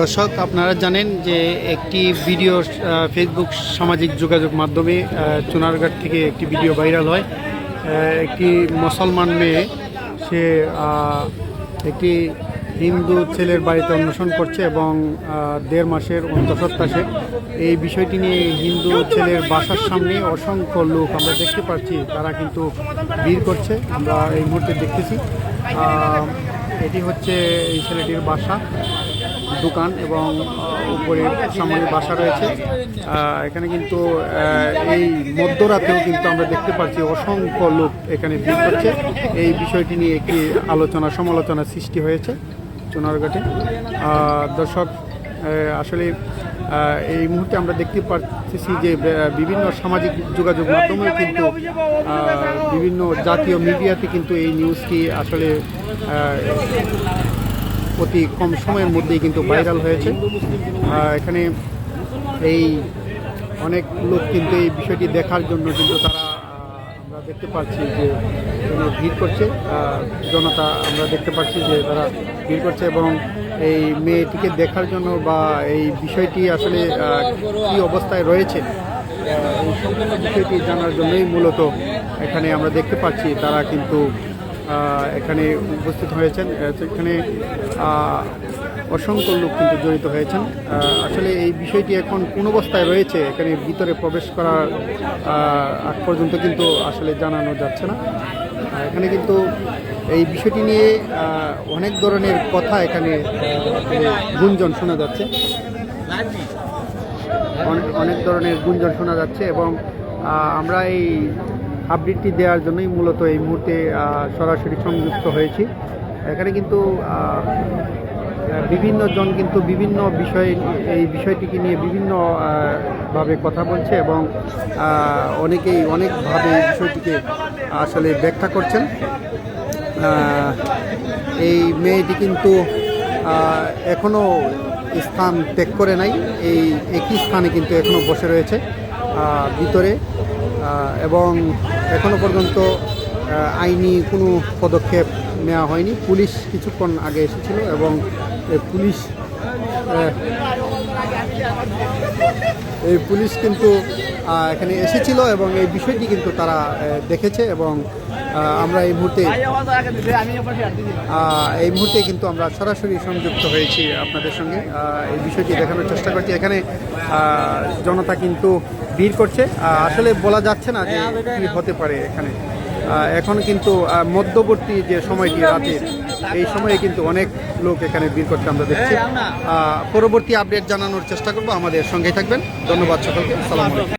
দর্শক, আপনারা জানেন যে একটি ভিডিও ফেসবুক সামাজিক যোগাযোগ মাধ্যমে চুনারঘাট থেকে একটি ভিডিও ভাইরাল হয়। একটি মুসলমান মেয়ে, সে একটি হিন্দু ছেলের বাড়িতে অন্বেষণ করছে এবং দেড় মাসের অন্তঃসত্ত্বাসে এই বিষয়টি নিয়ে হিন্দু ছেলের বাসার সামনে অসংখ্য লোক আমরা দেখতে পাচ্ছি, তারা কিন্তু ভিড় করছে, আমরা এই মুহূর্তে দেখতেছি। এটি হচ্ছে এই ছেলেটির বাসা, দোকান এবং উপরে সামনে বাসা রয়েছে। এখানে কিন্তু এই মধ্যরাতেও কিন্তু আমরা দেখতে পাচ্ছি অসংখ্য লোক এখানে ভিড় করছে। এই বিষয়টি নিয়ে একটি আলোচনা সমালোচনা সৃষ্টি হয়েছে চুনারঘাটে দর্শক আসলে এই মুহূর্তে আমরা দেখতে পাচ্ছি যে বিভিন্ন সামাজিক যোগাযোগ মাধ্যমে কিন্তু বিভিন্ন জাতীয় মিডিয়াতে কিন্তু এই নিউজটি আসলে অতি কম সময়ের মধ্যেই কিন্তু ভাইরাল হয়েছে। এখানে এই অনেক লোক কিন্তু এই বিষয়টি দেখার জন্য কিন্তু তারা দেখতে পাচ্ছি যে ভিড় করছে জনতা আমরা দেখতে পাচ্ছি যে তারা ভিড় করছে এবং এই মেয়েটিকে দেখার জন্য বা এই বিষয়টি আসলে কি অবস্থায় রয়েছে এই সম্পূর্ণ বিষয়টি জানার জন্যই মূলত এখানে আমরা দেখতে পাচ্ছি তারা কিন্তু এখানে উপস্থিত হয়েছেন। এখানে অসংখ্য লোক কিন্তু জড়িত হয়েছেন। আসলে এই বিষয়টি এখন কোন অবস্থায় রয়েছে, এখানে ভিতরে প্রবেশ করার আগ পর্যন্ত কিন্তু আসলে জানানো যাচ্ছে না। এখানে কিন্তু এই বিষয়টি নিয়ে অনেক ধরনের কথা এখানে গুঞ্জন শোনা যাচ্ছে। অনেক অনেক ধরনের গুঞ্জন শোনা যাচ্ছে এবং আমরা এই আপডেটটি দেওয়ার জন্যই মূলত এই মুহূর্তে সরাসরি সংযুক্ত হয়েছি। এখানে কিন্তু বিভিন্ন জন কিন্তু বিভিন্ন বিষয়, এই বিষয়টিকে নিয়ে বিভিন্ন ভাবে কথা বলছে এবং অনেকেই অনেকভাবে এই বিষয়টিকে আসলে ব্যাখ্যা করছেন। এই মেয়েটি কিন্তু এখনও স্থান ত্যাগ করে নাই। এই একই স্থানে কিন্তু এখনও বসে রয়েছে। ভিতরে এবং এখনও পর্যন্ত আইনি কোনো পদক্ষেপ নেওয়া হয়নি। পুলিশ কিছুক্ষণ আগে এসেছিল এবং পুলিশ এই পুলিশ কিন্তু এখানে এসেছিল এবং এই বিষয়টি কিন্তু তারা দেখেছে এবং আমরা এই মুহূর্তে এই মুহূর্তে কিন্তু আমরা সরাসরি সংযুক্ত হয়েছি আপনাদের সঙ্গে। এই বিষয়টি দেখানোর চেষ্টা করছি। এখানে জনতা কিন্তু ভিড় করছে। আসলে বলা যাচ্ছে না যে কী হতে পারে এখানে। এখন কিন্তু মধ্যবর্তী যে সময়টি রাতের এই সময়ে কিন্তু অনেক লোক এখানে ভিড় করতে আমরা দেখছি। আহ, পরবর্তী আপডেট জানানোর চেষ্টা করব। আমাদের সঙ্গেই থাকবেন। ধন্যবাদ সকলকে। সালাম আলাইকুম।